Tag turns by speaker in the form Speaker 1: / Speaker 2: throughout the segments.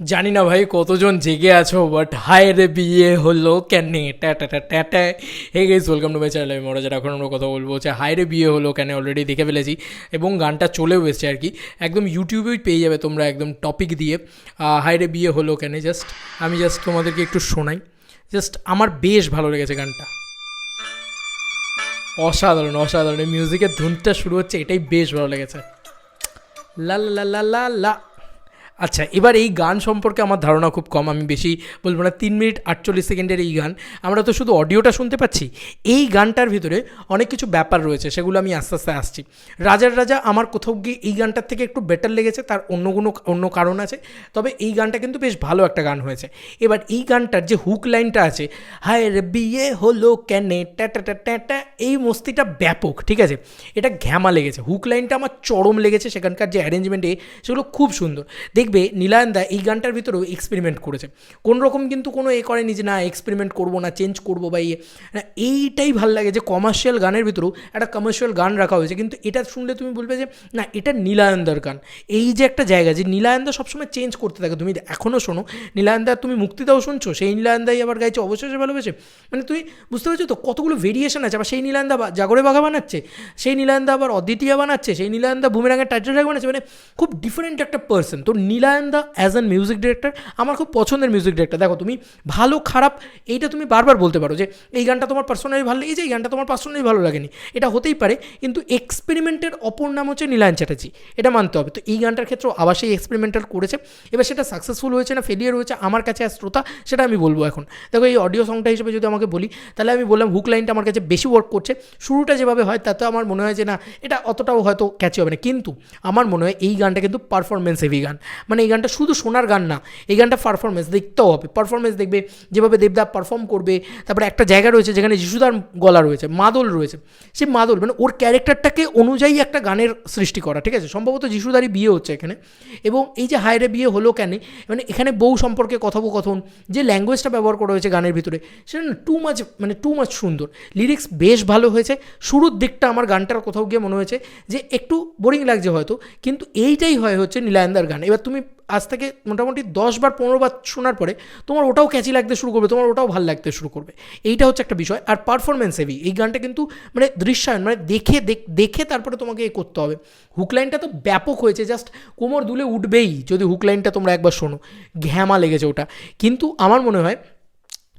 Speaker 1: জানি না ভাই কতজন জেগে আছো বাট হায় রে বিয়ে হলো কেন? ওয়েলকাম টু মাই চ্যানেল আমি মরাজার এখন আমরা কথা বলব হচ্ছে হায় রে বিয়ে হলো কেন অলরেডি দেখে ফেলেছি। এবং গানটা চলেও এসছে আর কি। একদম ইউটিউবেই পেয়ে যাবে তোমরা একদম টপিক দিয়ে। হায় রে বিয়ে হলো কেন জাস্ট আমি জাস্ট তোমাদেরকে একটু শোনাই। জাস্ট আমার বেশ ভালো লেগেছে গানটা। অসাধারণ অসাধারণ। এই মিউজিকের ধুনটা শুরু হচ্ছে, এটাই বেশ ভালো লেগেছে। লা লা লা লা লা। আচ্ছা এবার এই গান সম্পর্কে আমার ধারণা খুব কম, আমি বেশি বলব না, তিন মিনিট আটচল্লিশ সেকেন্ডের এই গান, আমরা তো শুধু অডিওটা শুনতে পাচ্ছি, এই গানটার ভিতরে অনেক কিছু ব্যাপার রয়েছে, সেগুলো আমি আস্তে আস্তে আসছি। রাজার রাজা, আমার কোথাও গিয়ে এই গানটার থেকে একটু বেটার লেগেছে, তার অন্য কোনো, অন্য কারণ আছে, তবে এই গানটা কিন্তু বেশ ভালো একটা গান হয়েছে। এবার এই গানটার যে হুক লাইনটা আছে, হায় রে বিয়ে হলো কেনে ট্যাটা ট্যা ট্যা ট্যা ট্যা, এই মস্তিটা ব্যাপক, ঠিক আছে? এটা ঘ্যামা লেগেছে হুক লাইনটা আমার চরম লেগেছে, সেখানকার যে অ্যারেঞ্জমেন্টে সেগুলো খুব সুন্দর। দেখবে নীলায়নদা এই গানটার ভিতরেও এক্সপেরিমেন্ট করেছে। কোন রকম কিন্তু কোনো এ করেনি যে না এক্সপেরিমেন্ট করব না চেঞ্জ করব বা ইয়ে। এইটাই ভালো লাগে যে কমার্শিয়াল গানের ভিতরেও একটা কমার্শিয়াল গান রাখা হয়েছে। কিন্তু এটা শুনলে তুমি বলবে যে, না, এটা নীলায়নদার গান। এই যে একটা জায়গা যে নীলায়নদা সবসময় চেঞ্জ করতে থাকে। তুমি এখনও শোনো নীলায়নদা তুমি মুক্তিদাও শুনছো, সেই নীলায়নদাই আবার গাইছে, অবশেষে ভালোবেসে। মানে তুমি বুঝতে পারছ তো? কতগুলো ভেরিয়েশন আছে। আবার সেই নীলায়নদা জাগরে বাঘা বানাচ্ছে, সেই নীলায়নদা আবার অদ্বিতীয়া বানাচ্ছে, সেই নীলায়নদা বুমেরাঙের টাইটেল বানাচ্ছে। মানে খুব ডিফারেন্ট একটা পার্সন তো নীলায়নদা অ্যাজ অ্যান মিউজিক ডিরেক্টর আমার খুব পছন্দের মিউজিক ডিরেক্টর দেখো, তুমি ভালো, খারাপ, এইটা তুমি বারবার বলতে পারো যে, এই গানটা তোমার পার্সোনালি ভালো লেগেছে এই গানটা তোমার পার্সোনালি ভালো লাগেনি। এটা হতেই পারে, কিন্তু এক্সপেরিমেন্টের অপর নাম হচ্ছে নীলায়ন চ্যাটার্জি। এটা মানতে হবে। তো এই গানটার ক্ষেত্রেও আবার সেই এক্সপেরিমেন্টাল করেছে। এবার সেটা সাকসেসফুল হয়েছে না ফেলিয়ার হয়েছে, আমার কাছে আর শ্রোতা, সেটা আমি বলব এখন। দেখো, এই অডিও সংটা হিসেবে যদি আমাকে বলি, তাহলে আমি বললাম হুক লাইনটা আমার কাছে বেশি ওয়ার্ক করছে। শুরুটা যেভাবে হয়, তাতে আমার মনে হয় যে না, এটা অতটাও হয়তো ক্যাচি হবে না। কিন্তু আমার মনে হয় এই গানটা কিন্তু পারফরমেন্স হেভি গান। মানে এই গানটা শুধু শোনার গান না, এই গানটা পারফরমেন্স দেখতেও হবে। পারফরমেন্স দেখবে, যেভাবে দেবদা পারফর্ম করবে, তারপরে একটা জায়গা রয়েছে যেখানে যিশুদার গলা রয়েছে, মাদল রয়েছে। সে মাদল মানে ওর ক্যারেক্টারটাকে অনুযায়ী একটা গানের সৃষ্টি করা, ঠিক আছে? সম্ভবত যিশুদারই বিয়ে হচ্ছে এখানে। এবং এই যে হায়রে বিয়ে হলো কেন মানে এখানে বউ সম্পর্কে কথোপকথন, যে ল্যাঙ্গুয়েজটা ব্যবহার করা হয়েছে গানের ভিতরে, সেটা না টু মাচ মানে টু মাচ সুন্দর। লিরিক্স বেশ ভালো হয়েছে। শুরুর দিকটা আমার গানটার কোথাও গিয়ে মনে হয়েছে যে একটু বোরিং লাগছে হয়তো, কিন্তু এইটাই হয় হচ্ছে নীলায়ন্দার গান। এবার তুমি আজ থেকে মোটামুটি দশ বার, পনেরো বার শোনার পরে তোমার ওটাও ক্যাচি লাগতে শুরু করবে, তোমার ওটাও ভালো লাগতে শুরু করবে। এইটা হচ্ছে একটা বিষয়। আর পারফরমেন্স হেভি এই গানটা কিন্তু মানে দৃশ্যায়ন মানে দেখে, দেখ- তারপরে তোমাকে এ করতে হবে। হুক লাইনটা তো ব্যাপক হয়েছে জাস্ট কোমর দুলে উঠবেই যদি হুক লাইনটা তোমরা একবার শোনো। ঘ্যামা লেগেছে ওটা। কিন্তু আমার মনে হয়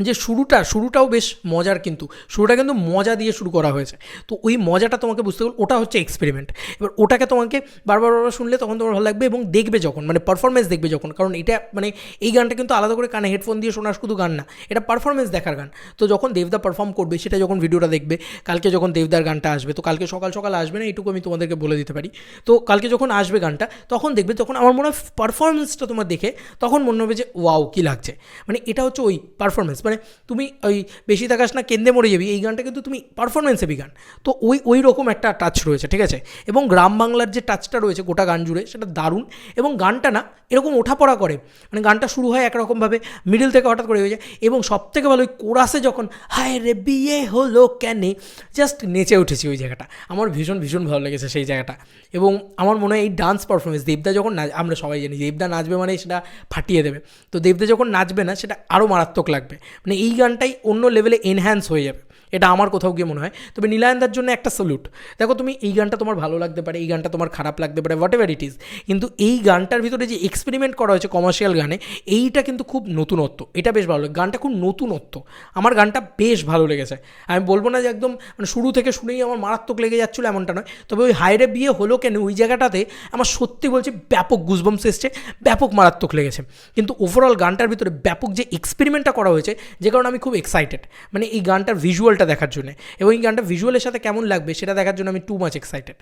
Speaker 1: যে শুরুটা, শুরুটাও বেশ মজার কিন্তু। শুরুটা কিন্তু মজা দিয়ে শুরু করা হয়েছে। তো ওই মজাটা তোমাকে বুঝতে গেলে ওটা হচ্ছে এক্সপেরিমেন্ট এবার ওটাকে তোমাকে বারবার বারবার শুনলে তখন তোমার ভালো লাগবে এবং দেখবে যখন মানে পারফরমেন্স দেখবে যখন। কারণ এটা মানে এই গানটা কিন্তু আলাদা করে কানে হেডফোন দিয়ে শোনার শুধু গান না, এটা পারফরমেন্স দেখার গান। তো যখন দেবদা পারফর্ম করবে, সেটা যখন ভিডিওটা দেখবে, কালকে যখন দেবদার গানটা আসবে, তো কালকে সকাল সকাল আসবে না, এইটুকু আমি তোমাদেরকে বলে দিতে পারি। তো কালকে যখন আসবে গানটা, তখন দেখবে তখন আমার মনে হয় পারফরমেন্সটা তোমার দেখে, তখন মনে হবে যে, ওয়াও, কী লাগছে? মানে এটা হচ্ছে ওই পারফরমেন্স মানে তুমি ওই বেশি থাকাস না কেন্দ্রে মরে যাবি। এই গানটা কিন্তু তুমি পারফরমেন্স হেভি গান। তো ওই ওই রকম একটা টাচ রয়েছে, ঠিক আছে? এবং গ্রাম বাংলার যে টাচটা রয়েছে গোটা গান জুড়ে, সেটা দারুণ। এবং গানটা না, এরকম ওঠাপড়া করে। মানে গানটা শুরু হয় একরকমভাবে মিডিল থেকে হঠাৎ করে হয়ে যায়। এবং সব থেকে ভালো ওই কোরাসে যখন, হায় রে, বিয়ে হলো কেনে? জাস্ট নেচে উঠেছি ওই জায়গাটা। আমার ভীষণ ভীষণ ভালো লেগেছে সেই জায়গাটা। এবং আমার মনে হয় এই ডান্স পারফরমেন্স দেবদা যখন নাচ, আমরা সবাই জানি, দেবদা নাচবে মানে সেটা ফাটিয়ে দেবে। তো দেবদা যখন নাচবে না, সেটা আরও মারাত্মক লাগবে। মানে এই গানটাই অন্য লেভেলে এনহ্যান্স হয়ে যাবে। এটা আমার কোথাও গিয়ে মনে হয়। তবে নীলায়নদার জন্য একটা স্যালুট দেখো তুমি এই গানটা তোমার ভালো লাগতে পারে, এই গানটা তোমার খারাপ লাগতে পারে হোয়াট এভার ইট ইজ কিন্তু এই গানটার ভিতরে যে এক্সপেরিমেন্ট করা হয়েছে কমার্শিয়াল গানে, এইটা কিন্তু খুব নতুনত্ব। এটা বেশ ভালো লাগে। গানটা খুব নতুনত্ব। আমার গানটা বেশ ভালো লেগেছে। আমি বলব না যে একদম মানে শুরু থেকে শুনেই আমার মারাত্মক লেগে যাচ্ছিল এমনটা নয়। তবে ওই হাইরে বিয়ে হলো কেন, ওই জায়গাটাতে আমার সত্যি বলছি ব্যাপক গুজবমস এসছে, ব্যাপক মারাত্মক লেগেছে। কিন্তু ওভারঅল গানটার ভিতরে ব্যাপক যে এক্সপেরিমেন্টটা করা হয়েছে, যে কারণে আমি খুব এক্সাইটেড মানে এই গানটার ভিজুয়ালটা দেখার জন্য। এবং এই গানটা ভিজুয়ালের সাথে কেমন লাগবে সেটা দেখার জন্য আমি টু মাচ এক্সাইটেড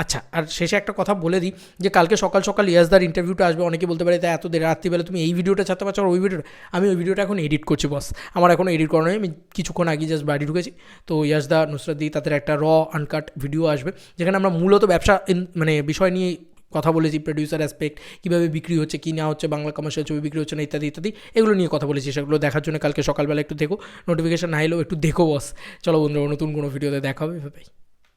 Speaker 1: আচ্ছা আর শেষে একটা কথা বলে দিই যে, কালকে সকাল সকাল ইয়াসদার ইন্টারভিউটা আসবে। অনেকে বলতে পারে তাই এত দেরি রাত্রিবেলা তুমি এই ভিডিওটা চাতে পারছ? আর ওই ভিডিওটা আমি ওই ভিডিওটা এখন এডিট করছি বস আমার এখন এডিট করা নেই আমি কিছুক্ষণ আগে জাস্ট বাড়ি ঢুকেছি। তো ইয়াসদা, নুসরাত দি, তাদের একটা র আনকাট ভিডিও আসবে। যেখানে আমরা মূলত ব্যবসা মানে বিষয় নিয়ে কথা বলেছি প্রডিউসার অ্যাসপেক্ট কীভাবে বিক্রি হচ্ছে, কী না হচ্ছে, বাংলা কমার্শিয়াল ছবি বিক্রি হচ্ছে না, ইত্যাদি ইত্যাদি, এগুলো নিয়ে কথা বলেছি। সেগুলো দেখার জন্য কালকে সকালবেলা একটু দেখো নোটিফিকেশান না এলেও একটু দেখো বস চলো বন্ধুরা, নতুন কোনো ভিডিওতে দেখা হবে ভাই